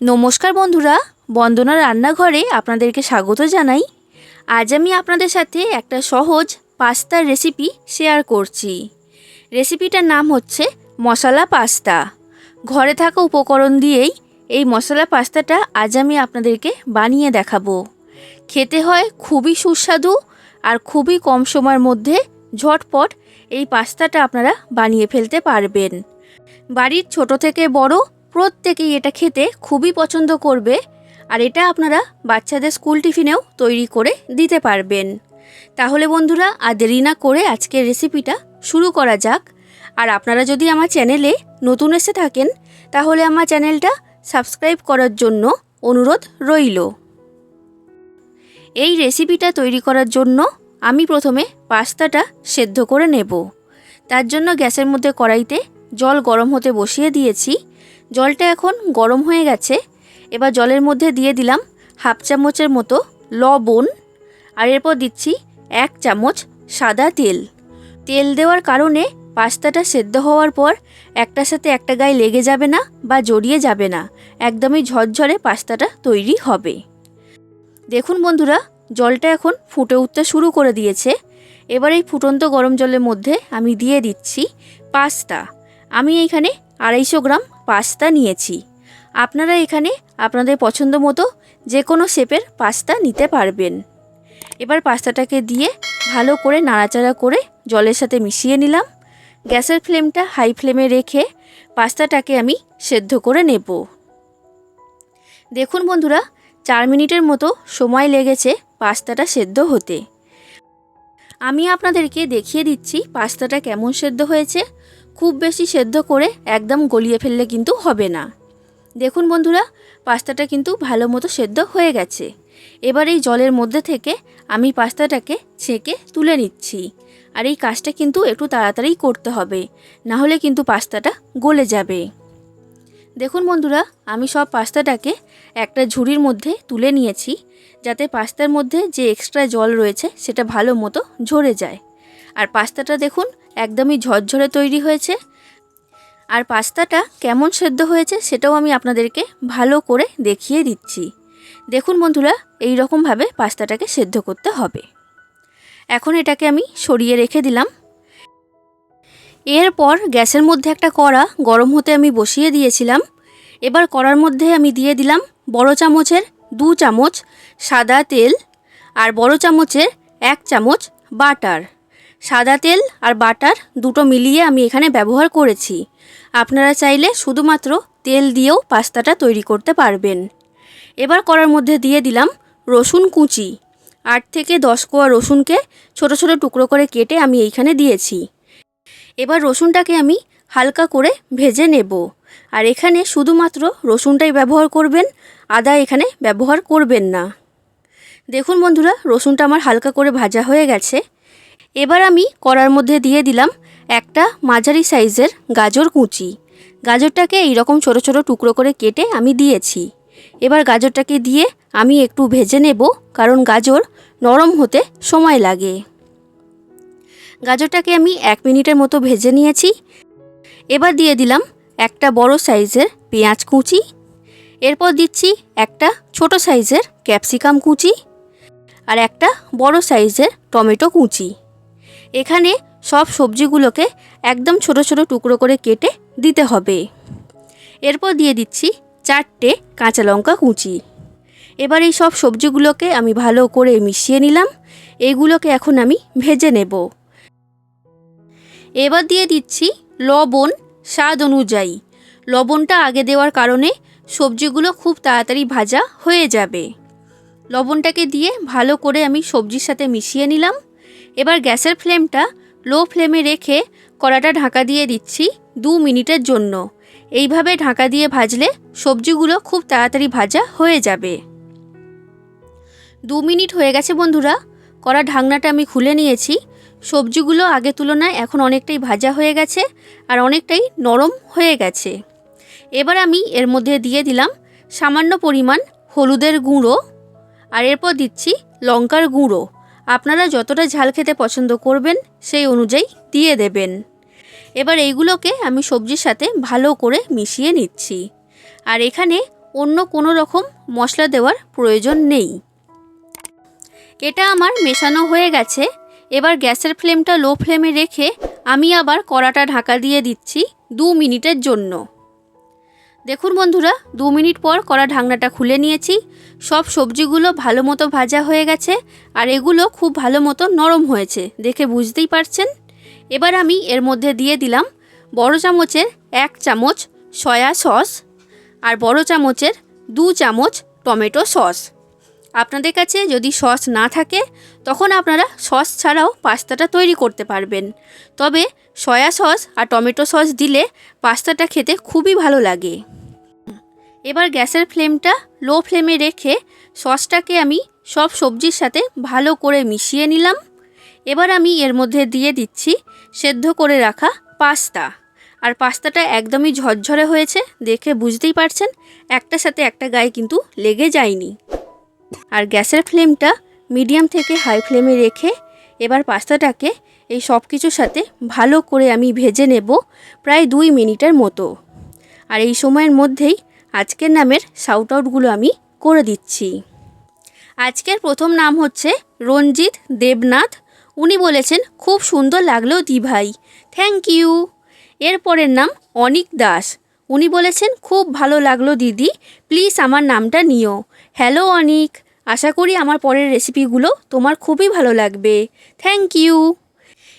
নমস্কার বন্ধুরা, বন্দনা রান্নাঘরে আপনাদেরকে স্বাগত জানাই। আজ আমি আপনাদের সাথে একটা সহজ পাস্তার রেসিপি শেয়ার করছি। রেসিপিটার নাম হচ্ছে মশলা পাস্তা। ঘরে থাকা উপকরণ দিয়েই এই মশলা পাস্তাটা আজ আমি আপনাদেরকে বানিয়ে দেখাবো। খেতে হয় খুবই সুস্বাদু আর খুবই কম সময়ের মধ্যে ঝটপট এই পাস্তাটা আপনারা বানিয়ে ফেলতে পারবেন। বাড়ির ছোট থেকে বড় প্রত্যেকেই এটা খেতে খুবই পছন্দ করবে আর এটা আপনারা বাচ্চাদের স্কুল টিফিনেও তৈরি করে দিতে পারবেন। তাহলে বন্ধুরা, আর দেরি না করে আজকের রেসিপিটা শুরু করা যাক। আর আপনারা যদি আমার চ্যানেলে নতুন এসে থাকেন, তাহলে আমার চ্যানেলটা সাবস্ক্রাইব করার জন্য অনুরোধ রইল। এই রেসিপিটা তৈরি করার জন্য আমি প্রথমে পাস্তাটা সেদ্ধ করে নেব। তার জন্য গ্যাসের মধ্যে কড়াইতে জল গরম হতে বসিয়ে দিয়েছি। জলটা এখন গরম হয়ে গেছে। এবার জলের মধ্যে দিয়ে দিলাম হাফ চামচের মতো লবণ। আর এরপর দিচ্ছি এক চামচ সাদা তেল। তেল দেওয়ার কারণে পাস্তাটা সেদ্ধ হওয়ার পর একটার সাথে একটা গায়ে লেগে যাবে না বা জড়িয়ে যাবে না। একদমই ঝরঝরে পাস্তাটা তৈরি হবে। দেখুন বন্ধুরা, জলটা এখন ফুটে উঠতে শুরু করে দিয়েছে। এবার এই ফুটন্ত গরম জলের মধ্যে আমি দিয়ে দিচ্ছি পাস্তা। আমি এইখানে আড়াইশো গ্রাম পাস্তা নিয়েছি। আপনারা এখানে আপনাদের পছন্দ মতো যে কোনো শেপের পাস্তা নিতে পারবেন। এবার পাস্তাটাকে দিয়ে ভালো করে নাড়াচাড়া করে জলের সাথে মিশিয়ে নিলাম। গ্যাসের ফ্লেমটা হাই ফ্লেমে রেখে পাস্তাটাকে আমি সেদ্ধ করে নেব। দেখুন বন্ধুরা, চার মিনিটের মতো সময় লেগেছে পাস্তাটা সেদ্ধ হতে। আমি আপনাদেরকে দেখিয়ে দিচ্ছি পাস্তাটা কেমন সেদ্ধ হয়েছে। খুব বেশি সেদ্ধ করে একদম গলিয়ে ফেললে কিন্তু হবে না। দেখুন বন্ধুরা, পাস্তাটা কিন্তু ভালো মতো সেদ্ধ হয়ে গেছে। এবার এই জলের মধ্যে থেকে আমি পাস্তাটাকে ছেঁকে তুলে নিচ্ছি। আর এই কাজটা কিন্তু একটু তাড়াতাড়ি করতে হবে, না হলে কিন্তু পাস্তাটা গলে যাবে। দেখুন বন্ধুরা, আমি সব পাস্তাটাকে একটা ঝুড়ির মধ্যে তুলে নিয়েছি, যাতে পাস্তার মধ্যে যে এক্সট্রা জল রয়েছে সেটা ভালো মতো ঝরে যায়। আর পাস্তাটা দেখুন, একদমই ঝরঝরে তৈরি হয়েছে। আর পাস্তাটা কেমন সেদ্ধ হয়েছে সেটাও আমি আপনাদেরকে ভালো করে দেখিয়ে দিচ্ছি। দেখুন বন্ধুরা, এই রকমভাবে পাস্তাটাকে সেদ্ধ করতে হবে। এখন এটাকে আমি সরিয়ে রেখে দিলাম। এরপর গ্যাসের মধ্যে একটা কড়া গরম হতে আমি বসিয়ে দিয়েছিলাম। এবার কড়ার মধ্যে আমি দিয়ে দিলাম বড় চামচের দু চামচ সাদা তেল আর বড় চামচের এক চামচ বাটার। সাদা তেল আর বাটার দুটো মিলিয়ে আমি এখানে ব্যবহার করেছি। আপনারা চাইলে শুধুমাত্র তেল দিয়েও পাস্তাটা তৈরি করতে পারবেন। এবার করার মধ্যে দিয়ে দিলাম রসুন কুচি। আট থেকে দশ কোয়া রসুনকে ছোট ছোট টুকরো করে কেটে আমি এইখানে দিয়েছি। এবার রসুনটাকে আমি হালকা করে ভেজে নেব। আর এখানে শুধুমাত্র রসুনটাই ব্যবহার করবেন, আদা এখানে ব্যবহার করবেন না। দেখুন বন্ধুরা, রসুনটা আমার হালকা করে ভাজা হয়ে গেছে। এবার আমি কড়ার মধ্যে দিয়ে দিলাম একটা মাঝারি সাইজের গাজর কুচি। গাজরটাকে এইরকম ছোট ছোট টুকরো করে কেটে আমি দিয়েছি। এবার গাজরটাকে দিয়ে আমি একটু ভেজে নেব, কারণ গাজর নরম হতে সময় লাগে। গাজরটাকে আমি এক মিনিটের মতো ভেজে নিয়েছি। এবার দিয়ে দিলাম একটা বড় সাইজের পেঁয়াজ কুচি। এরপর দিচ্ছি একটা ছোট সাইজের ক্যাপসিকাম কুচি আর একটা বড় সাইজের টমেটো কুচি। এখানে সব সবজিগুলোকে একদম ছোট ছোট টুকরো করে কেটে দিতে হবে। এরপর দিয়ে দিচ্ছি চারটে কাঁচা লঙ্কা কুচি। এবার এই সব সবজিগুলোকে আমি ভালো করে মিশিয়ে নিলাম। এইগুলোকে এখন আমি ভেজে নেব। এবার দিয়ে দিচ্ছি লবণ স্বাদ অনুযায়ী। লবণটা আগে দেওয়ার কারণে সবজিগুলো খুব তাড়াতাড়ি ভাজা হয়ে যাবে। লবণটাকে দিয়ে ভালো করে আমি সবজির সাথে মিশিয়ে নিলাম। এবার গ্যাসের ফ্লেমটা লো ফ্লেমে রেখে কড়াটা ঢাকা দিয়ে দিচ্ছি দু মিনিটের জন্য। এইভাবে ঢাকা দিয়ে ভাজলে সবজিগুলো খুব তাড়াতাড়ি ভাজা হয়ে যাবে। দু মিনিট হয়ে গেছে বন্ধুরা, কড়া ঢাকনাটা আমি খুলে নিয়েছি। সবজিগুলো আগে তুলনায় এখন অনেকটাই ভাজা হয়ে গেছে আর অনেকটাই নরম হয়ে গেছে। এবার আমি এর মধ্যে দিয়ে দিলাম সামান্য পরিমাণ হলুদের গুঁড়ো আর এরপর দিচ্ছি লঙ্কার গুঁড়ো। আপনারা যতটা ঝাল খেতে পছন্দ করবেন, সেই অনুযায়ী দিয়ে দেবেন। এবার এইগুলোকে আমি সবজির সাথে ভালো করে মিশিয়ে নিচ্ছি। আর এখানে অন্য কোনো রকম মশলা দেওয়ার প্রয়োজন নেই। এটা আমার মেশানো হয়ে গেছে। এবার গ্যাসের ফ্লেমটা লো ফ্লেমে রেখে আমি আবার কড়াটা ঢাকা দিয়ে দিচ্ছি দু মিনিটের জন্য। দেখুন বন্ধুরা, দু মিনিট পর কড়া ঢাকনাটা খুলে নিয়েছি। সব সবজিগুলো ভালো মতো ভাজা হয়ে গেছে আর এগুলো খুব ভালো মতো নরম হয়েছে, দেখে বুঝতেই পারছেন? এবার আমি এর মধ্যে দিয়ে দিলাম বড় চামচের এক চামচ সয়া সস আর বড় চামচের দু চামচ টমেটো সস। আপনাদের কাছে যদি সস না থাকে, তখন আপনারা সস ছাড়াও পাস্তাটা তৈরি করতে পারবেন। তবে সয়া সস আর টমেটো সস দিলে পাস্তাটা খেতে খুবই ভালো লাগে। এবার গ্যাসের ফ্লেমটা লো ফ্লেমে রেখে সসটাকে আমি সব সবজির সাথে ভালো করে মিশিয়ে নিলাম। এবার আমি এর মধ্যে দিয়ে দিচ্ছি সেদ্ধ করে রাখা পাস্তা। আর পাস্তাটা একদমই ঝরঝরে হয়েছে, দেখে বুঝতেই পারছেন, একটার সাথে একটা গায়ে কিন্তু লেগে যায়নি। আর গ্যাসের ফ্লেমটা মিডিয়াম থেকে হাই ফ্লেমে রেখে এবার পাস্তাটাকে এই সব কিছুর সাথে ভালো করে আমি ভেজে নেব প্রায় দুই মিনিটের মতো। আর এই সময়ের মধ্যেই আজকের নামের শাউট আউটগুলো আমি করে দিচ্ছি। আজকের প্রথম নাম হচ্ছে রঞ্জিত দেবনাথ। উনি বলেছেন, খুব সুন্দর লাগল দি ভাই থ্যাংক ইউ। এরপরের নাম অনিক দাস। উনি বলেছেন, খুব ভালো লাগল দিদি। প্লিজ আমার নামটা নিও। হ্যালো, অনিক। আশা করি আমার পরের রেসিপিগুলো তোমার খুবই ভালো লাগবে। Thank you.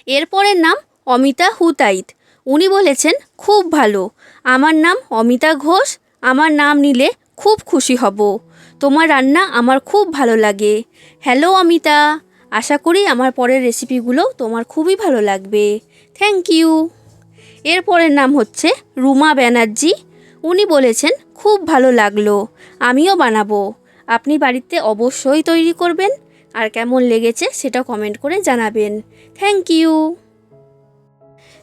এরপরের নাম অমিতা হুতাইত। উনি বলেছেন, খুব ভালো। আমার নাম অমিতা ঘোষ। আমার নাম নিলে খুব খুশি হব। তোমার রান্না আমার খুব ভালো লাগে। হ্যালো, অমিতা। আশা করি আমার পরের রেসিপিগুলো তোমার খুবই ভালো লাগবে। Thank you. এরপরের নাম হচ্ছে রুমা ব্যানার্জি। উনি বলেছেন, খুব ভালো লাগল, আমিও বানাবো। আপনি বাড়িতে অবশ্যই তৈরি করবেন। আর কেমন লেগেছে সেটা কমেন্ট করে জানাবেন। থ্যাংক ইউ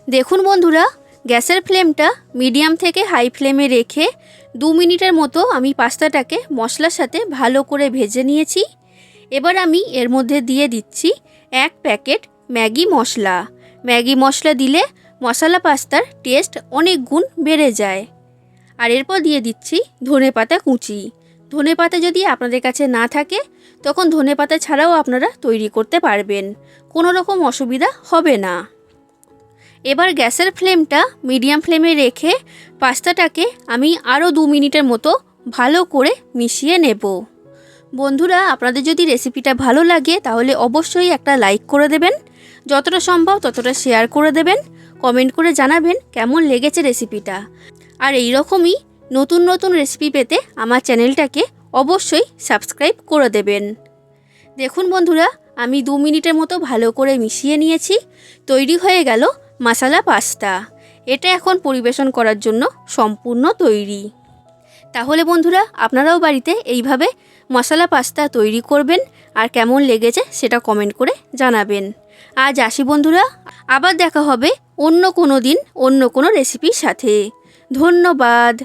দেখুন বন্ধুরা, গ্যাসের ফ্লেমটা মিডিয়াম থেকে হাই ফ্লেমে রেখে দু মিনিটের মতো আমি পাস্তাটাকে মশলার সাথে ভালো করে ভেজে নিয়েছি। এবার আমি এর মধ্যে দিয়ে দিচ্ছি এক প্যাকেট ম্যাগি মশলা। ম্যাগি মশলা দিলে মশলা পাস্তার টেস্ট অনেক গুণ বেড়ে যায়। আর এরপর দিয়ে দিচ্ছি ধনে পাতা কুচি। ধনে পাতা যদি আপনাদের কাছে না থাকে, তখন ধনে পাতা ছাড়াও আপনারা তৈরি করতে পারবেন। কোনো রকম অসুবিধা হবে না। এবার গ্যাসের ফ্লেমটা মিডিয়াম ফ্লেমে রেখে পাস্তাটাকে আমি আরও দু মিনিটের মতো ভালো করে মিশিয়ে নেব। বন্ধুরা, আপনাদের যদি রেসিপিটা ভালো লাগে, তাহলে অবশ্যই একটা লাইক করে দেবেন। যতটা সম্ভব ততটা শেয়ার করে দেবেন। কমেন্ট করে জানাবেন কেমন লেগেছে রেসিপিটা। আর এই রকমই নতুন নতুন রেসিপি পেতে আমার চ্যানেলটাকে অবশ্যই সাবস্ক্রাইব করে দেবেন। দেখুন বন্ধুরা, আমি দু মিনিটের মতো ভালো করে মিশিয়ে নিয়েছি, তৈরি হয়ে গেল মশালা পাস্তা। এটা এখন পরিবেশন করার জন্য সম্পূর্ণ তৈরি। তাহলে বন্ধুরা, আপনারাও বাড়িতে এইভাবে মশলা পাস্তা তৈরি করবেন আর কেমন লেগেছে সেটা কমেন্ট করে জানাবেন। আজ আসি বন্ধুরা, আবার দেখা হবে অন্য কোনো দিন অন্য কোনো রেসিপির সাথে। ধন্যবাদ।